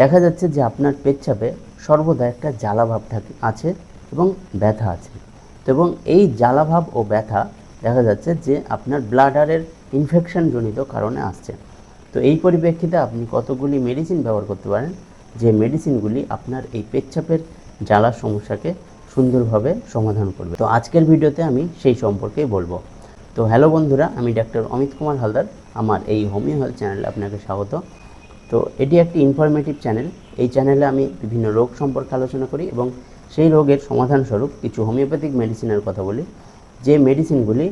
দেখা যাচ্ছে যে আপনার পেচ্ছাপে সর্বদা একটা জ্বালাভাব থাকে, আছে এবং ব্যথা আছে। তো এবং এই জ্বালাভাব ও ব্যথা দেখা যাচ্ছে যে আপনার ব্লাডারের ইনফেকশনজনিত কারণে আসছে। তো এই পরিপ্রেক্ষিতে আপনি কতগুলি মেডিসিন ব্যবহার করতে পারেন, যে মেডিসিনগুলি আপনার এই পেচ্ছাপের জ্বালার সমস্যাকে সুন্দরভাবে সমাধান করবে। তো আজকের ভিডিওতে আমি সেই সম্পর্কেই বলব। তো হ্যালো বন্ধুরা, আমি ডাক্তার অমিত কুমার হালদার, আমার এই হোমিও হেলথ চ্যানেলে আপনাকে স্বাগত। তো এটি একটি ইনফরমেটিভ চ্যানেল এই চ্যানেলে আমি বিভিন্ন রোগ সম্পর্কে আলোচনা করি এবং সেই রোগের সমাধানস্বরূপ কিছু হোমিওপ্যাথিক মেডিসিনের কথা বলি। যে মেডিসিনগুলি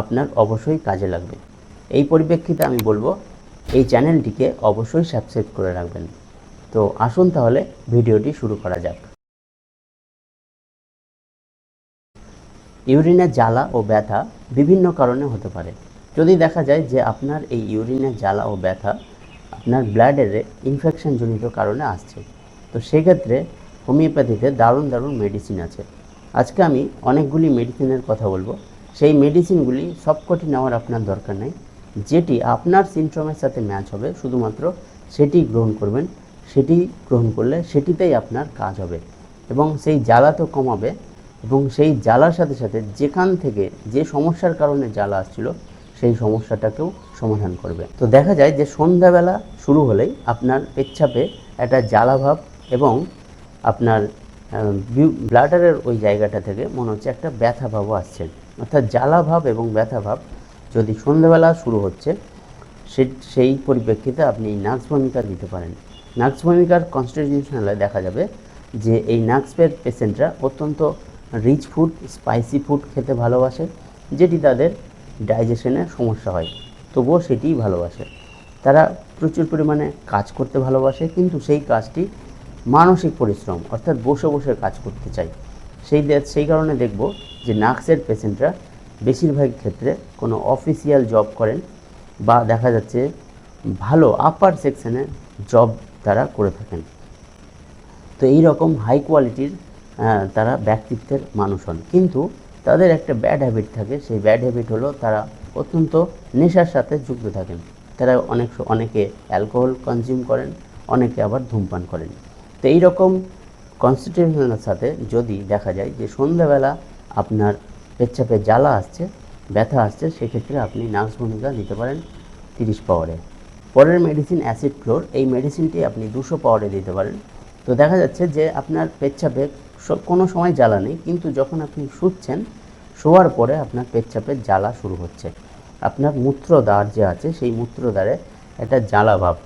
আপনার অবশ্যই কাজে লাগবে। এই পরিপ্রেক্ষিতে আমি বলব, এই চ্যানেলটিকে অবশ্যই সাবস্ক্রাইব করে রাখবেন। তো আসুন তাহলে ভিডিওটি শুরু করা যাক। ইউরিনের জ্বালা ও ব্যথা বিভিন্ন কারণে হতে পারে। যদি দেখা যায় যে আপনার এই ইউরিনের জ্বালা ও ব্যথা আপনার ব্লাডের ইনফেকশনজনিত কারণে আসছে। তো সেক্ষেত্রে হোমিওপ্যাথিতে দারুণ দারুণ মেডিসিন আছে। আজকে আমি অনেকগুলি মেডিসিনের কথা বলব। সেই মেডিসিনগুলি সবকটি নেওয়ার আপনার দরকার নেই। যেটি আপনার সিনড্রোমের সাথে ম্যাচ হবে, শুধুমাত্র সেটি গ্রহণ করবেন। সেটি গ্রহণ করলে সেটিতেই আপনার কাজ হবে এবং সেই জ্বালা তো কমাবে এবং সেই জ্বালার সাথে সাথে যেখান থেকে যে সমস্যার কারণে জ্বালা আসছিল সেই সমস্যাটাকেও সমাধান করবে। তো দেখা যায় যে সন্ধ্যাবেলা শুরু হলেই আপনার পেচ্ছাপে একটা জ্বালাভাব এবং আপনার ব্লাডারের ওই জায়গাটা থেকে মনে হচ্ছে একটা ব্যথাভাবও আসছে। অর্থাৎ জ্বালাভাব এবং ব্যথাভাব যদি সন্ধ্যাবেলা শুরু হচ্ছে, সে, সেই পরিপ্রেক্ষিতে আপনি এই নাক্স ভূমিকা দিতে পারেন। নাক্স ভূমিকার কনস্টিটিউশনালে দেখা যাবে যে এই নাক্সপের পেশেন্টরা অত্যন্ত রিচ ফুড, স্পাইসি ফুড খেতে ভালোবাসে, যেটি তাদের ডাইজেশনের সমস্যা হয়। তবুও সেটিই ভালোবাসে। তারা প্রচুর পরিমাণে কাজ করতে ভালোবাসে, কিন্তু সেই কাজটি মানসিক পরিশ্রম, অর্থাৎ বসে বসে কাজ করতে চায় সেই সেই কারণে দেখব যে নাক্সের পেশেন্টরা বেশিরভাগ ক্ষেত্রে কোনো অফিসিয়াল জব করেন বা দেখা যাচ্ছে ভালো আপার সেকশনে জব তারা করে থাকেন। তো এই রকম হাই কোয়ালিটির তারা ব্যক্তিত্বের মানুষ হন। কিন্তু তাদের একটা ব্যাড হ্যাবিট থাকে। সেই ব্যাড হ্যাবিট হলো তারা অত্যন্ত নেশার সাথে যুক্ত থাকেন। তারা অনেক অনেকে অ্যালকোহল কনজিউম করেন, অনেকে আবার ধূমপান করেন। তো এই রকম কনস্টিটিউশনের সাথে যদি দেখা যায় যে সন্ধ্যাবেলা আপনার পেচ্ছাপে জ্বালা আসছে, ব্যথা আসছে, সেক্ষেত্রে আপনি নার্স ভূমিকা দিতে পারেন তিরিশ পাওয়ারে। পরের মেডিসিন অ্যাসিড ফ্লোর এই মেডিসিনটি আপনি দুশো পাওয়ারে দিতে পারেন। তো দেখা যাচ্ছে যে আপনার পেচ্ছাপে কোনো সময় জ্বালা নেই, কিন্তু যখন আপনি শুচ্ছেন, শোয়ার পরে আপনার পেচ্ছাপের জ্বালা শুরু হচ্ছে। আপনার মূত্রদ্বার যে আছে, সেই মূত্রদ্বারে একটা জ্বালা ভাব।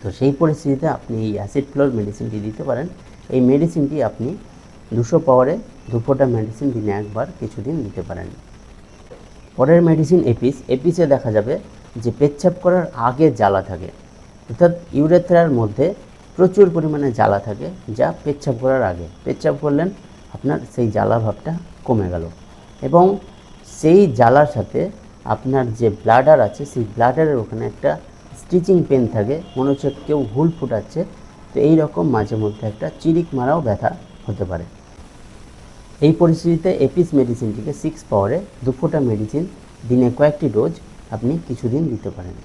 তো সেই পরিস্থিতিতে আপনি এই অ্যাসিড ফ্লোর মেডিসিনটি দিতে পারেন। এই মেডিসিনটি আপনি দুশো পাওয়ারে দুপোটা মেডিসিন দিনে একবার কিছুদিন দিতে পারেন। পরের মেডিসিন এপিস এপিসে দেখা যাবে যে পেচ্ছাপ করার আগে জ্বালা থাকে। অর্থাৎ ইউরেথ্রার মধ্যে প্রচুর পরিমাণে জ্বালা থাকে, যা পেচ্ছাপ করার আগে। পেচ্ছাপ করলেন, আপনার সেই জ্বালা ভাবটা কমে গেল। এবং সেই জ্বালার সাথে আপনার যে ব্লাডার আছে, সেই ব্লাডারের ওখানে একটা স্টিচিং পেন থাকে। মনে হচ্ছে কেউ হুল ফুটাচ্ছে। তো এই রকম মাঝে মধ্যে একটা চিরিক মারাও ব্যথা হতে পারে। এই পরিস্থিতিতে এপিস মেডিসিনটিকে সিক্স পাওয়ারে দুফোটা মেডিসিন দিনে কয়েকটি ডোজ আপনি কিছুদিন দিতে পারেন।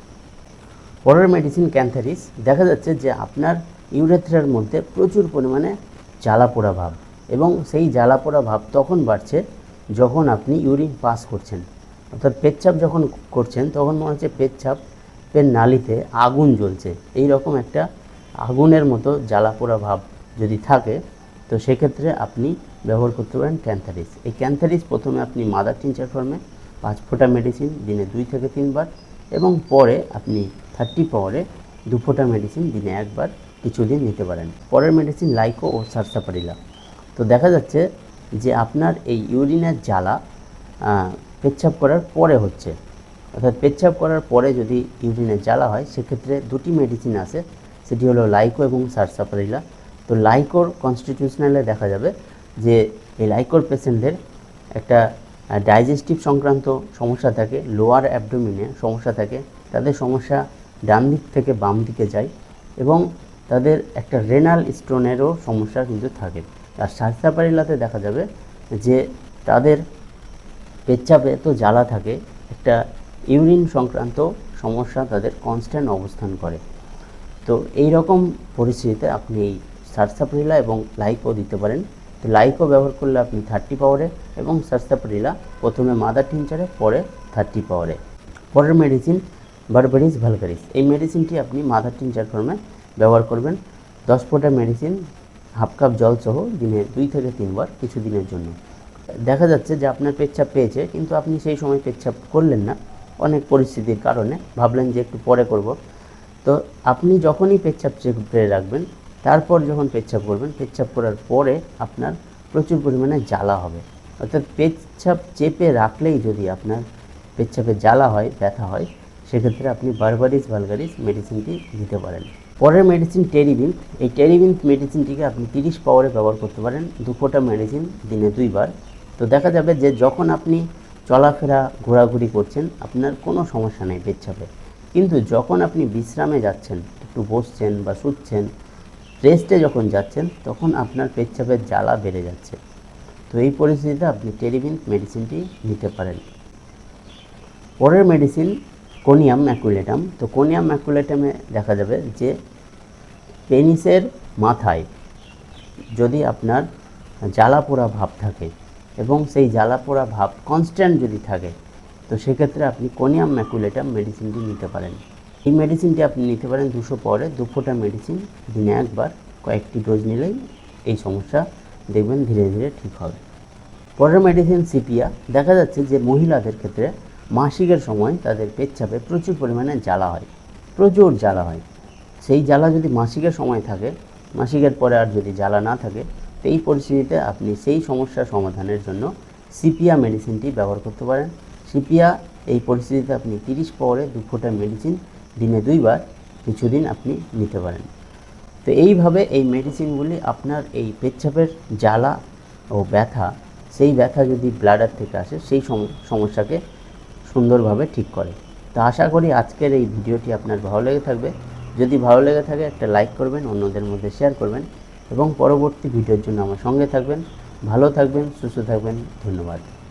পরের মেডিসিন ক্যান্থারিস দেখা যাচ্ছে যে আপনার ইউরেথ্রার মধ্যে প্রচুর পরিমাণে জ্বালা পোড়া ভাব এবং সেই জ্বালা পোড়া ভাব তখন বাড়ছে যখন আপনি ইউরিন পাস করছেন। অর্থাৎ পেচ্ছাপ যখন করছেন, তখন মনে হচ্ছে পেচ্ছাপের নালিতে আগুন জ্বলছে। এই রকম একটা আগুনের মতো জ্বালা পোড়া ভাব যদি থাকে, তো সেক্ষেত্রে আপনি ব্যবহার করতে পারেন ক্যান্থারিস। এই ক্যান্থারিস প্রথমে আপনি মাদার টিনচার ফর্মে পাঁচ ফোঁটা মেডিসিন, দিনে দুই থেকে তিনবার এবং পরে আপনি থার্টি পাওয়ারে দু ফোঁটা মেডিসিন, দিনে একবার কিছুদিন নিতে পারেন। পরের মেডিসিন লাইকো ও সারসাপারিলা তো দেখা যাচ্ছে যে আপনার এই ইউরিনের জ্বালা পেচ্ছাপ করার পরে হচ্ছে। অর্থাৎ পেচ্ছাপ করার পরে যদি ইউরিনের জ্বালা হয়, সেক্ষেত্রে দুটি মেডিসিন আছে, সেটি হলো লাইকো এবং সারসাপারিলা তো লাইকোর কনস্টিটিউশনালে দেখা যাবে যে এই লাইকোর পেশেন্টদের একটা ডাইজেস্টিভ সংক্রান্ত সমস্যা থাকে লোয়ার অ্যাবডোমিনে সমস্যা থাকে, তাদের সমস্যা ডান দিক থেকে বাম দিকে যায় এবং তাদের একটা রেনাল স্টোনেরও সমস্যা কিন্তু থাকে। আর সারসাপারিলাতে দেখা যাবে যে তাদের পেচ্ছাপে তো জ্বালা থাকে, একটা ইউরিন সংক্রান্ত সমস্যা তাদের কনস্ট্যান্ট অবস্থান করে। তো এই রকম পরিস্থিতিতে আপনি এই সারসাপ্রিলা এবং লাইকও দিতে পারেন। তো লাইকও ব্যবহার করলে আপনি থার্টি পাওয়ারে এবং সারসাপ্রিলা প্রথমে মাদার টিনচারে পরে থার্টি পাওয়ারে পরের মেডিসিন বারবারিস ভালকারিস এই মেডিসিনটি আপনি মাদার টিনচার ফর্মে ব্যবহার করবেন। দশ ফোঁটা মেডিসিন হাফ কাপ জল সহ দিনে দুই থেকে তিনবার কিছু দিনের জন্য। দেখা যাচ্ছে যে আপনার পেচ্ছাপ পেয়েছে, কিন্তু আপনি সেই সময় পেচ্ছাপ করলেন না। অনেক পরিস্থিতির কারণে ভাবলেন যে একটু পরে করব। তো আপনি যখনই পেচ্ছাপ চেপে রাখবেন, তারপর যখন পেচ্ছাপ করবেন, পেচ্ছাপ করার পরে আপনার প্রচুর পরিমাণে জ্বালা হবে। অর্থাৎ পেচ্ছাপ চেপে রাখলেই যদি আপনার পেচ্ছাপে জ্বালা হয়, ব্যথা হয়, সেক্ষেত্রে আপনি বারবারিস ভালগারিস মেডিসিনটি দিতে পারেন। পরের মেডিসিন টেরিবিন এই টেরিবিন মেডিসিনটিকে আপনি তিরিশ পাওয়ারে ব্যবহার করতে পারেন দু মেডিসিন দিনে দুইবার। তো দেখা যাবে যে যখন আপনি চলাফেরা, ঘোরাঘুরি করছেন, আপনার কোনো সমস্যা নেই পেচ্ছাপে কিন্তু যখন আপনি বিশ্রামে যাচ্ছেন, একটু বসছেন বা শুচ্ছেন রেস্টে যখন যাচ্ছেন, তখন আপনার পেচ্ছাপের জ্বালা বেড়ে যাচ্ছে। তো এই পরিস্থিতিতে আপনি টেরিবিন মেডিসিনটি নিতে পারেন। পরের মেডিসিন কোনিয়াম ম্যাকুলেটাম তো কোনিয়াম ম্যাকুলেটামে দেখা যাবে যে পেনিসের মাথায় যদি আপনার জ্বালা পোড়া ভাব থাকে এবং সেই জ্বালা পোড়া ভাব কনস্ট্যান্ট যদি থাকে, তো সেক্ষেত্রে আপনি কোনিয়াম ম্যাকুলেটাম মেডিসিনটি নিতে পারেন। এই মেডিসিনটি আপনি নিতে পারেন দুশো পরে। দু ফোঁটা মেডিসিন দিনে একবার, কয়েকটি ডোজ নিলেই এই সমস্যা দেখবেন ধীরে ধীরে ঠিক হবে। পরের মেডিসিন সিপিয়া দেখা যাচ্ছে যে মহিলাদের ক্ষেত্রে মাসিকের সময় তাদের পেচ্ছাপে প্রচুর পরিমাণে জ্বালা হয়। প্রচুর জ্বালা হয়। সেই জ্বালা যদি মাসিকের সময় থাকে, মাসিকের পরে আর যদি জ্বালা না থাকে, তো এই পরিস্থিতিতে আপনি সেই সমস্যার সমাধানের জন্য সিপিয়া মেডিসিনটি ব্যবহার করতে পারেন। সিপিয়া এই পরিস্থিতিতে আপনি তিরিশ পাওয়ারে দু ফোঁটা মেডিসিন দিনে দুইবার কিছুদিন আপনি নিতে পারেন। তো এইভাবে এই মেডিসিনগুলি আপনার এই পেচ্ছাপের জ্বালা ও ব্যথা, সেই ব্যথা যদি ব্লাডার থেকে আসে, সেই সম- সমস্যাকে সুন্দরভাবে ঠিক করে। তো আশা করি আজকের এই ভিডিওটি আপনার ভালো লেগে থাকবে। যদি ভালো লেগে থাকে একটা লাইক করবেন, অন্যদের মধ্যে শেয়ার করবেন এবং পরবর্তী ভিডিওর জন্য আমার সঙ্গে থাকবেন। ভালো থাকবেন, সুস্থ থাকবেন, ধন্যবাদ।